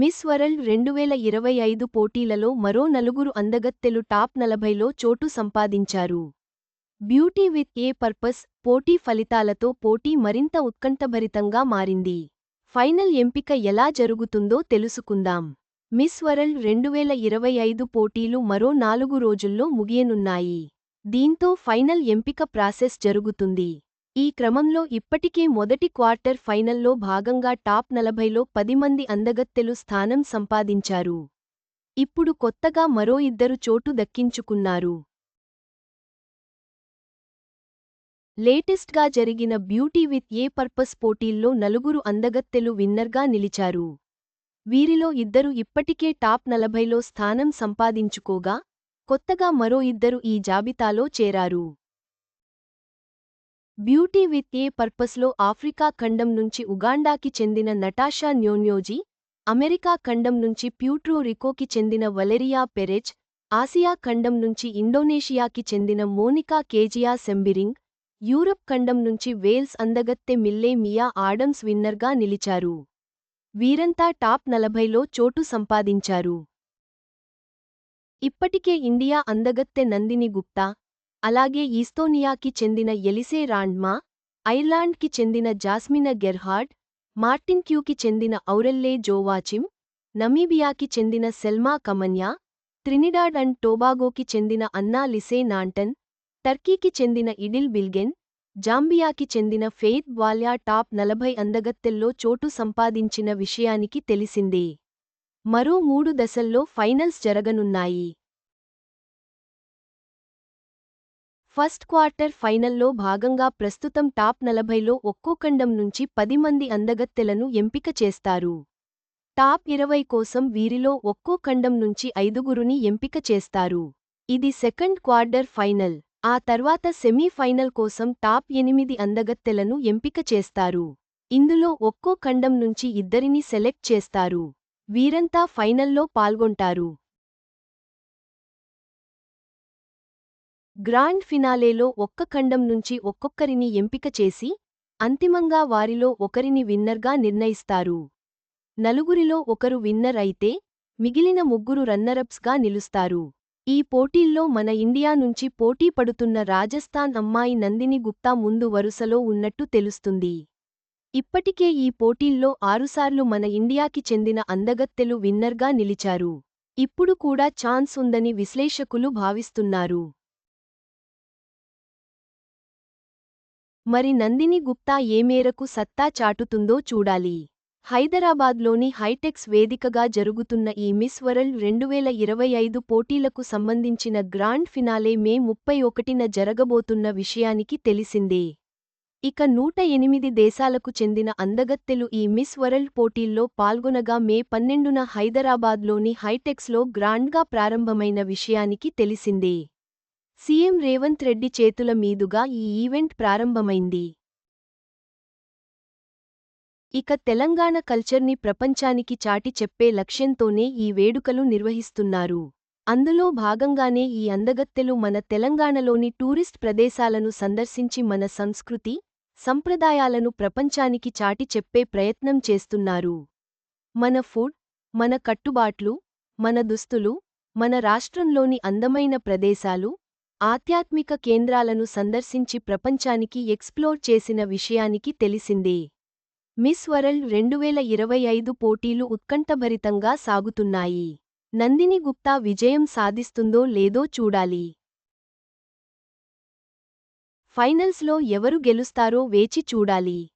Miss world రెండువేల ఇరవై ఐదు పోటీలలో మరో నలుగురు అందగత్తెలు టాప్ నలభైలో చోటు సంపాదించారు. బ్యూటీ విత్ ఏ పర్పస్ పోటీ ఫలితాలతో పోటీ మరింత ఉత్కంఠభరితంగా మారింది. ఫైనల్ ఎంపిక ఎలా జరుగుతుందో తెలుసుకుందాం. మిస్ వరల్డ్ రెండువేల ఇరవై ఐదు పోటీలు మరో నాలుగు రోజుల్లో ముగియనున్నాయి. దీంతో ఫైనల్ ఎంపిక ప్రాసెస్ జరుగుతుంది. ఈ క్రమంలో ఇప్పటికే మొదటి క్వార్టర్ ఫైనల్లో భాగంగా టాప్ నలభైలో పది మంది అందగత్తెలు స్థానం సంపాదించారు. ఇప్పుడు కొత్తగా మరో ఇద్దరు చోటు దక్కించుకున్నారు. లేటెస్ట్గా జరిగిన బ్యూటీ విత్ ఏ పర్పస్ పోటీల్లో నలుగురు అందగత్తెలు విన్నర్గా నిలిచారు. వీరిలో ఇద్దరు ఇప్పటికే టాప్ నలభైలో స్థానం సంపాదించుకోగా కొత్తగా మరో ఇద్దరు ఈ జాబితాలో చేరారు. బ్యూటీ విత్ ఏ పర్పస్లో ఆఫ్రికా ఖండం నుంచి ఉగాండాకి చెందిన నటాషా న్యోన్యోజీ అమెరికా ఖండం నుంచి ప్యూట్రో రికోకి చెందిన వలెరియా పెరెజ్ ఆసియా ఖండం నుంచి ఇండోనేషియాకి చెందిన మోనికా కేజియా సెంబిరింగ్ యూరప్ ఖండం నుంచి వేల్స్ అందగత్తె మిల్లే మియా ఆడమ్స్ విన్నర్గా నిలిచారు. వీరంతా టాప్ నలభైలో చోటు సంపాదించారు. ఇప్పటికే ఇండియా అందగత్తె నందిని గుప్తా అలాగే ఈస్తోనియాకి చెందిన ఎలిసే రాండ్మా ఐర్లాండ్కి చెందిన జాస్మిన గెర్హార్డ్ మార్టిన్క్యూకి చెందిన ఔరెల్లే జోవాచిమ్ నమీబియాకి చెందిన సెల్మా కమన్యా త్రినిడాడ్ అండ్ టోబాగోకి చెందిన అన్నా లిసే నాంటన్ టర్కీకి చెందిన ఇడిల్ బిల్గెన్ జాంబియాకి చెందిన ఫెయిత్ వాల్యా టాప్ నలభై అందగత్తెల్లో చోటు సంపాదించిన విషయానికి తెలిసిందే. మరో మూడు దశల్లో ఫైనల్స్ జరగనున్నాయి. ఫస్ట్ క్వార్టర్ ఫైనల్లో భాగంగా ప్రస్తుతం టాప్ నలభైలో ఒక్కో ఖండం నుంచి పది మంది అందగత్తెలను ఎంపిక చేస్తారు. టాప్ ఇరవై కోసం వీరిలో ఒక్కో ఖండం నుంచి ఐదుగురుని ఎంపిక చేస్తారు. ఇది సెకండ్ క్వార్టర్ ఫైనల్. ఆ తర్వాత సెమీఫైనల్ కోసం టాప్ ఎనిమిది అందగత్తెలను ఎంపిక చేస్తారు. ఇందులో ఒక్కో ఖండం నుంచి ఇద్దరిని సెలెక్ట్ చేస్తారు. వీరంతా ఫైనల్లో పాల్గొంటారు. గ్రాండ్ ఫినాలేలో ఒక్క ఖండం నుంచి ఒక్కొక్కరిని ఎంపిక చేసి అంతిమంగా వారిలో ఒకరిని విన్నర్గా నిర్ణయిస్తారు. నలుగురిలో ఒకరు విన్నర్ అయితే మిగిలిన ముగ్గురు రన్నరప్స్గా నిలుస్తారు. ఈ పోటీల్లో మన ఇండియా నుంచి పోటీ పడుతున్న రాజస్థాన్ అమ్మాయి నందిని గుప్తా ముందు వరుసలో ఉన్నట్టు తెలుస్తుంది. ఇప్పటికే ఈ పోటీల్లో ఆరుసార్లు మన ఇండియాకి చెందిన అందగత్తెలు విన్నర్గా నిలిచారు. ఇప్పుడు కూడా ఛాన్స్ ఉందని విశ్లేషకులు భావిస్తున్నారు. మరి నందిని గుప్తా ఏ మేరకు సత్తా చాటుతుందో చూడాలి. హైదరాబాద్లోని హైటెక్స్ వేదికగా జరుగుతున్న ఈ మిస్ వరల్డ్ రెండువేల ఇరవై ఐదు పోటీలకు సంబంధించిన గ్రాండ్ ఫినాలే మే ముప్పై ఒకటిన జరగబోతున్న విషయానికి తెలిసిందే. ఇక నూట ఎనిమిది దేశాలకు చెందిన అందగత్తెలు ఈ మిస్ వరల్డ్ పోటీల్లో పాల్గొనగా మే పన్నెండున హైదరాబాద్లోని హైటెక్స్లో గ్రాండ్గా ప్రారంభమైన విషయానికి తెలిసిందే. సీఎం రేవంత్ రెడ్డి చేతుల మీదుగా ఈ ఈవెంట్ ప్రారంభమైంది. ఇక తెలంగాణ కల్చర్ని ప్రపంచానికి చాటి చెప్పే లక్ష్యంతోనే ఈ వేడుకలు నిర్వహిస్తున్నారు. అందులో భాగంగానే ఈ అందగత్తెలు మన తెలంగాణలోని టూరిస్ట్ ప్రదేశాలను సందర్శించి మన సంస్కృతి సంప్రదాయాలను ప్రపంచానికి చాటి చెప్పే ప్రయత్నం చేస్తున్నారు. మన ఫుడ్ మన కట్టుబాట్లు మన దుస్తులు మన రాష్ట్రంలోని అందమైన ప్రదేశాలు ఆధ్యాత్మిక కేంద్రాలను సందర్శించి ప్రపంచానికి ఎక్స్ప్లోర్ చేసిన విషయానికి తెలిసిందే. మిస్ వరల్డ్ రెండువేల ఇరవై ఐదు పోటీలు ఉత్కంఠభరితంగా సాగుతున్నాయి. నందిని గుప్తా విజయం సాధిస్తుందో లేదో చూడాలి. ఫైనల్స్లో ఎవరు గెలుస్తారో వేచి చూడాలి.